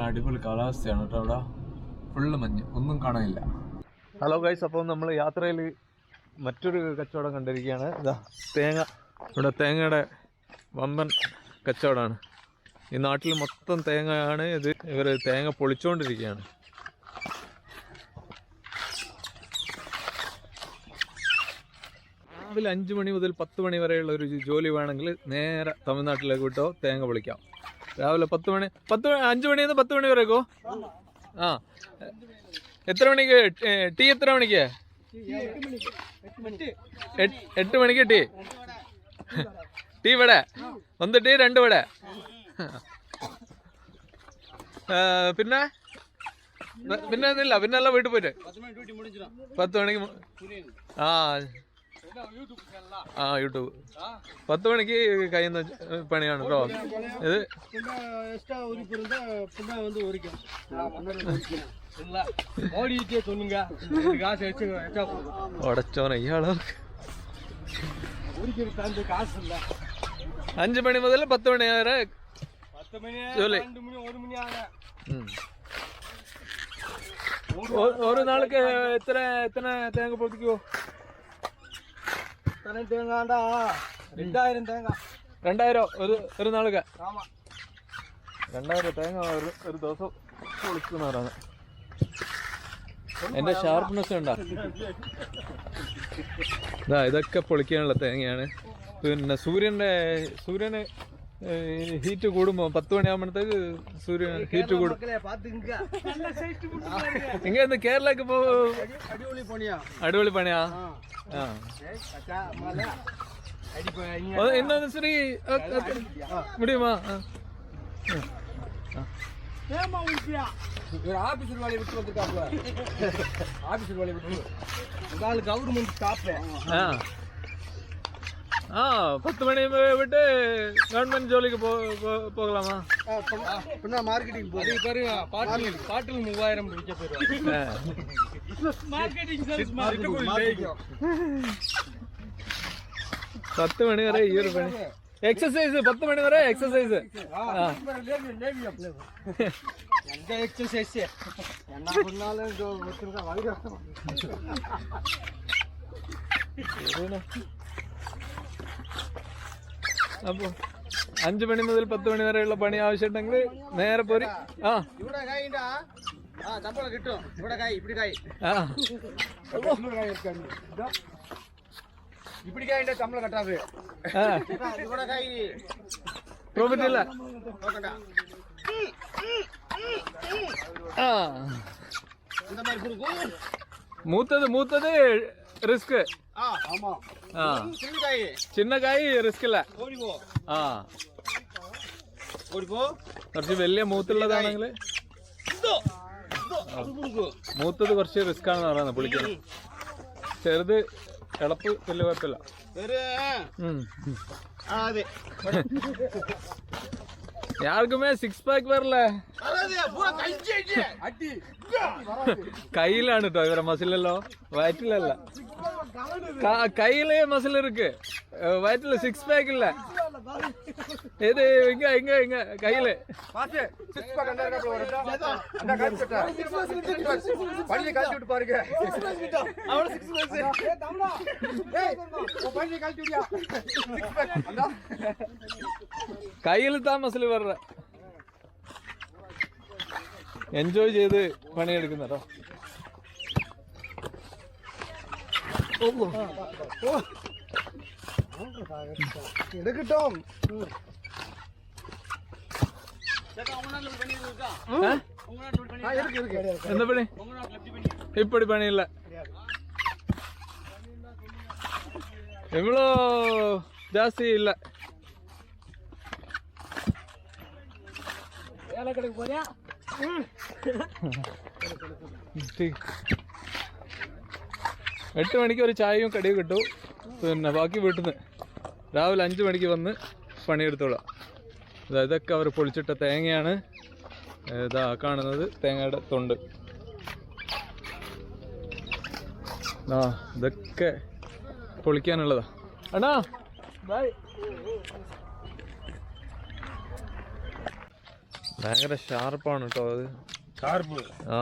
നല്ല അടിപൊളി കാലാവസ്ഥയാണ് കേട്ടോ അവിടെ. ഫുള്ള് മഞ്ഞ്. ഒന്നും കാണാനില്ല. ഹലോ ഗൈസ് അപ്പോൾ നമ്മൾ യാത്രയിൽ മറ്റൊരു കച്ചവടം കണ്ടിരിക്കുകയാണ്. ഇതാ തേങ്ങ. ഇവിടെ തേങ്ങയുടെ വമ്പൻ കച്ചവടമാണ്. ഈ നാട്ടിൽ മൊത്തം തേങ്ങയാണ് ഇത്. ഇവർ തേങ്ങ പൊളിച്ചുകൊണ്ടിരിക്കുകയാണ് രാവിലെ അഞ്ച് മണി മുതൽ പത്ത് മണി വരെയുള്ള ഒരു ജോലി വേണമെങ്കിൽ നേരെ തമിഴ്നാട്ടിലേക്ക് വിട്ടോ. തേങ്ങ പൊളിക്കാം. രാവിലെ പത്ത് മണി പത്ത് മണി അഞ്ച് മണി നിന്ന് പത്ത് മണി വരേക്കോ ആ. എത്ര മണിക്ക്? ടീ എത്ര മണിക്ക്? എട്ട്- മണിക്ക് ടീ? ടീ ഇവിടെ. ഒന്ന് ടീ രണ്ട് ഇവിടെ. പിന്നെ? പിന്നെ ഒന്നുമില്ല. പിന്നെ എല്ലാം വീട്ടിൽ പോയിട്ട്. പത്ത് മണിക്ക് ആ. ആ യൂട്യൂബ് പത്ത് മണിക്ക് കഴിയുന്ന പണിയാണ് കേട്ടോ ഇത് ഉടച്ചോന ഇയാളോ അഞ്ചു മണി മുതൽ പത്ത് മണി വരെ ജോലി ഒരു നാൾക്ക് എത്ര എത്ര തേങ്ങ പൊളിക്കോ தனி தேங்காண்டா ரெண்டாயிரம் தேங்காய் രണ്ടായിരം ഒരു ഒരു നാൾക്ക് ஆமா രണ്ടായിരം തേങ്ങ ഒരു ഒരു ദിവസം പൊളിക്കുന്നവരാണ് എന്റെ ഷാർപ്നെസ് ഉണ്ടോ ഇതാ ഇതൊക്കെ പൊളിക്കാനുള്ള തേങ്ങയാണ് പിന്നെ സൂര്യന്റെ സൂര്യന് ஹீட்டு கூடும்? பத்து மணி ஆகும்போது சூரியன் ஹீட்டு கூடும் எங்க இந்த கேரளாக்கு போ அடிவொளி பணியா அடிவொளி பணியா என்ன சரி முடியுமா? ஆபீசர் வேலையை விட்டு வந்திருக்காப்ல ஆபீசர் வேலையை விட்டு கவர்மெண்ட் ஸ்டாப் ஆ பத்து மணி விட்டு கவர்மெண்ட் ஜோலிக்கு போ போகலாமா? மார்க்கெட்டிங் போய் பாரு பாட்டில் பாட்டில் மூவாயிரம் விற்க போயிருவாங்க பத்து மணி வரை இயர் பண்ணி எக்ஸசைஸ் பத்து மணி வரை எக்ஸசைஸ் எந்த எக்ஸசைஸ் என்ன இதோ ஒருத்தருக்கா வயிறு അപ്പൊ അഞ്ചു മണി മുതൽ പത്ത് മണി വരെയുള്ള പണി ആവശ്യമുണ്ടെങ്കിൽ നേരെ പോരി ആ இவ்வளோ காய்டா ஆ சம்பளம் கிட்டும் இவ்வளோ காய் இப்படி காய் ആ இன்னொரு காய் இருக்காது இதோ. இப்படி காய்டா சம்பளம் கட்டாது ആ இவ்வளோ காய் പ്രോഫിറ്റ് ഇല്ല நோக்கண்டா ആ இந்த மாதிரி கொடுக்கும் മൂത്തത് മൂത്തത് റിസ്ക് ஆ ஆமா ആ சின்ன காய் ചിന്ന കായ് റിസ്ക് ഇല്ല ஓடி போ ആ ஓடி போ കുറച്ച് വലിയ മൂത്തുള്ളതാണെങ്കിൽ இதோ இதோ அது கொடுக்கும் മൂത്തത് കുറച്ച് റിസ്ക് ആണെന്ന് പറയുന്നത് പുളിക്കുന്നത് ചെറുത് ഇളപ്പ് വലിയ കുഴപ്പമില്ല வேறு ഉം. அது யாருக்குமே சிக்ஸ் பேக் வரல. கையில அனுட்டோம் இவர மசிலோ வயிற்றுல இல்ல. கையிலேயே மசில் இருக்கு. வயிற்றுல சிக்ஸ் பேக் இல்ல. எது இங்க இங்க இங்க கையில. பாருங்க. கையில தான் மசில் வர்ற യാത്ര എൻജോയ് ചെയ്ത് പണിയെടുക്കുന്ന കേട്ടോ എടുക്കട്ടോ എന്താ പണി இப்படி பணி இல்லை எவ்வளோ ஜாஸ்தி இல்லை கடைக்கு போறியா ठीक. എട്ട് മണിക്ക് ഒരു ചായയും കടിയും കിട്ടും പിന്നെ ബാക്കി വീട്ടിൽ നിന്ന് രാവിലെ അഞ്ച് മണിക്ക് വന്ന് പണിയെടുത്തോളാം ഇതാ ഇതൊക്കെ അവർ പൊളിച്ചിട്ട തേങ്ങയാണ് ഇതാ കാണുന്നത് തേങ്ങയുടെ തൊണ്ട് ആ ഇതൊക്കെ പൊളിക്കാനുള്ളതാ അണ്ണാ ബൈ ഭയങ്കര ഷാർപ്പാണ് കേട്ടോ അത് ഷാർപ്പ് ആ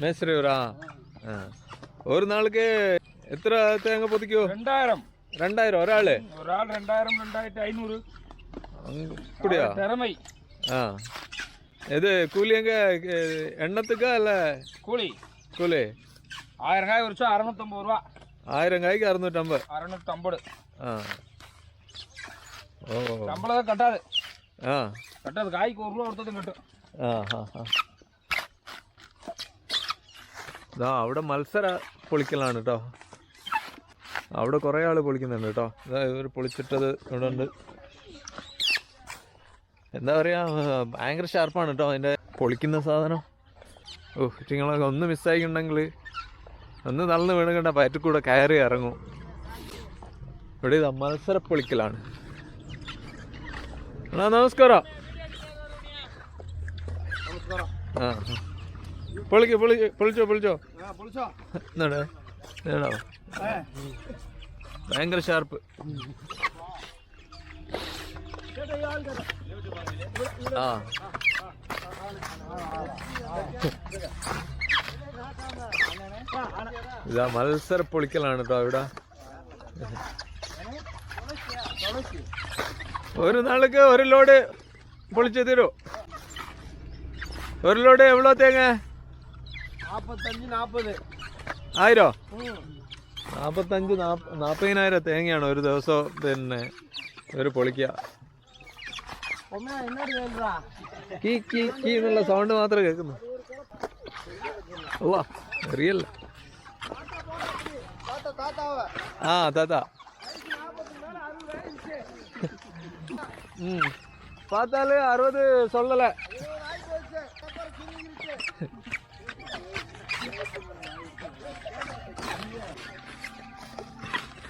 മേസ്ത്രി ഊരാ ആ ഒരു നാൾക്ക് എത്ര തേങ്ങ പൊതിക്കോ ரெண்டாயிரம் രണ്ടായിരം ഒരാള് ஒரு ஆள் ரெண்டாயிரம் ரெண்டாயிரத்தி ஐநூறு அங்க- அப்படியா திறமை ஆ இது கூலி எங்க எ- எண்ணத்துக்கா இல்ல கூலி கூலி ஆயிரம் காய் வச்சா அறுநூத்தம்பது ரூபா ஆயிரம் காய்க்கு அறுநூற்றம்பது அறுநூத்தம்பது ஆ അവിടെ മത്സര പൊളിക്കലാണ് കേട്ടോ അവിടെ കുറേ ആൾ പൊളിക്കുന്നുണ്ട് കേട്ടോ ഇവർ പൊളിച്ചിട്ടത് ഇവിടെ ഉണ്ട്. എന്താ പറയുക ഭയങ്കര ഷാർപ്പാണ് കേട്ടോ അതിന്റെ പൊളിക്കുന്ന സാധനം. ഓ നിങ്ങളൊക്കെ ഒന്ന് മിസ്സായിട്ടുണ്ടെങ്കിൽ ഒന്ന് നടന്ന് വീണ് കണ്ട വയറ്റിൽ കയറി ഇറങ്ങും. ഇവിടെ ഇത് മത്സര പൊളിക്കലാണ്. അണ്ണാ നമസ്കാരം ആ പൊളിക്കോ പൊളി പൊളിച്ചോ പൊളിച്ചോ എന്താണ് ഏടാ ഭയങ്കര ഷാർപ്പ് ആ ഇതാ മത്സര പൊളിക്കലാണ് കേട്ടോ ഇവിടെ ഒരു നാൾക്ക് ഒരു ലോഡ് പൊളിച്ചു തരൂ ഒരു ലോഡ് എവ്വളോ തേങ്ങ நாற்பத்தஞ்சு நாற்பது ആയിരോ നാൽപ്പത്തഞ്ച് നാപ്പ നാൽപ്പതിനായിരം തേങ്ങയാണ് ഒരു ദിവസം പിന്നെ ഒരു പൊളിക്കുക என்ன வேணுறா കീ കീ കീ എന്നുള്ള സൗണ്ട് മാത്രമേ കേൾക്കുന്നു ഓ റിയൽ தாத்தா தாத்தாவை ആ താത്ത ம் பார்த்தாலே அறுபது சொல்லலை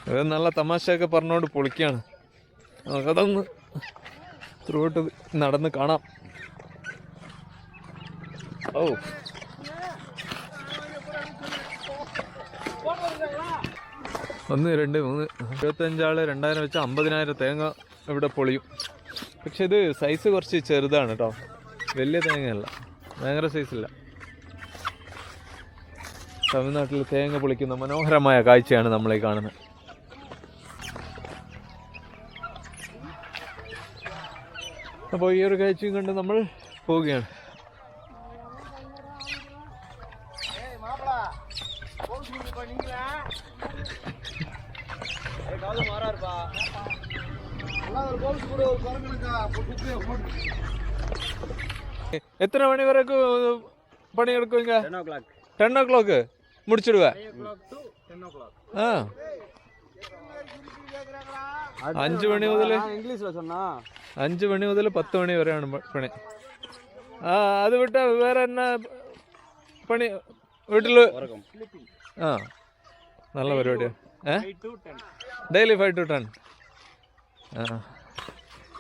ഇത് നല്ല തമാശയൊക്കെ പറഞ്ഞുകൊണ്ട് പൊളിക്കാണ് നമുക്കതൊന്ന് ത്രൂട്ട് നടന്ന് കാണാം ഓ ഒന്ന് രണ്ട് മൂന്ന് ഇരുപത്തഞ്ചാള് രണ്ടായിരം വെച്ച് അമ്പതിനായിരം തേങ്ങ ഇവിടെ പൊളിയും. പക്ഷെ ഇത് സൈസ് കുറച്ച് ചെറുതാണ് കേട്ടോ വലിയ തേങ്ങയല്ല. ഭയങ്കര സൈസില്ല തമിഴ്നാട്ടിൽ തേങ്ങ പൊളിക്കുന്ന മനോഹരമായ കാഴ്ചയാണ് നമ്മളീ കാണുന്നത് അപ്പോൾ ഈ ഒരു കാഴ്ചയും കണ്ട് നമ്മൾ പോവുകയാണ്. எத்தனை மணி வரைக்கும் பணி எடுக்குவீங்க ten o'clock ten o'clock முடிச்சிடுவேன் five o'clock to ten o'clock ஆ അഞ്ച് മണി മുതൽ இங்கிலீஷ்ல சொன்னா അഞ്ച് മണി മുതൽ പത്ത് മണി വരെയാണ് പ- പണി ആ അത് വിട്ട വേറെ എന്നാ പണി വീട്ടിൽ ആ നല്ല പരിപാടിയാണ് ഏ five to ten daily five to ten ആ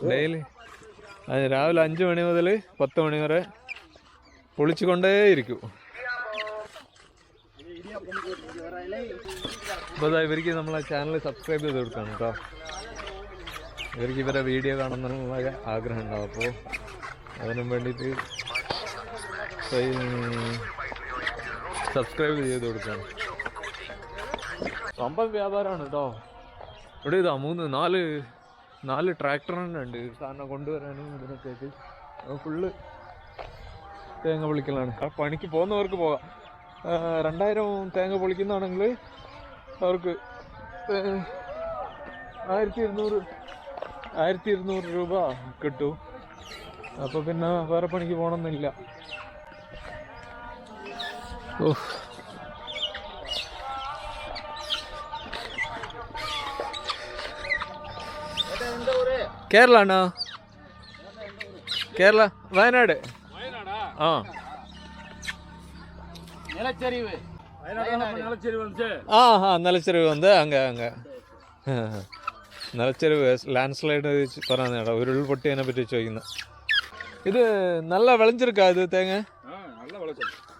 ഡെയിലി. രാവിലെ അഞ്ച് മണി മുതൽ പത്ത് മണി വരെ പൊളിച്ചുകൊണ്ടേയിരിക്കും അപ്പോൾ ഇവർക്ക് നമ്മളെ ചാനൽ സബ്സ്ക്രൈബ് ചെയ്ത് കൊടുക്കണം കേട്ടോ. ഇവർക്ക് ഇവരെ വീഡിയോ കാണുന്നുള്ള ആഗ്രഹം ഉണ്ടാവും. അപ്പോൾ അതിനും വേണ്ടിയിട്ട് സബ്സ്ക്രൈബ് ചെയ്ത് കൊടുക്കണം. സംഭവം വ്യാപാരമാണ് കേട്ടോ. ഇവിടെ ഇതാ മൂന്ന് നാല് നാല് ട്രാക്ടർ തന്നെ ഉണ്ട്. സാധനം കൊണ്ടുവരാനും ഇതിനൊക്കെ ഫുള്ള് തേങ്ങ പൊളിക്കലാണ്. ആ പണിക്ക് പോകുന്നവർക്ക് പോകാം. രണ്ടായിരം തേങ്ങ പൊളിക്കുന്നതാണെങ്കിൽ അവർക്ക് ആയിരത്തി ഇരുന്നൂറ് ആയിരത്തി ഇരുന്നൂറ് രൂപ കിട്ടും. അപ്പോൾ പിന്നെ വേറെ പണിക്ക് പോകണമെന്നില്ല ഓ கேரளாண்ணா கேரளா வயநாடு ஆ நிலச்சரிவு ஆ ஆ நிலச்சரிவு வந்து அங்கே அங்கே നിലച്ചൊരു ലാൻഡ് സ്ലൈഡ് പറഞ്ഞാണ് ഒരു ഉരുൾപൊട്ടിയതിനെ പറ്റി ചോദിക്കുന്നത് ഇത് നല്ല വിളഞ്ഞിരിക്കാ ഇത് തേങ്ങ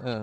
ആ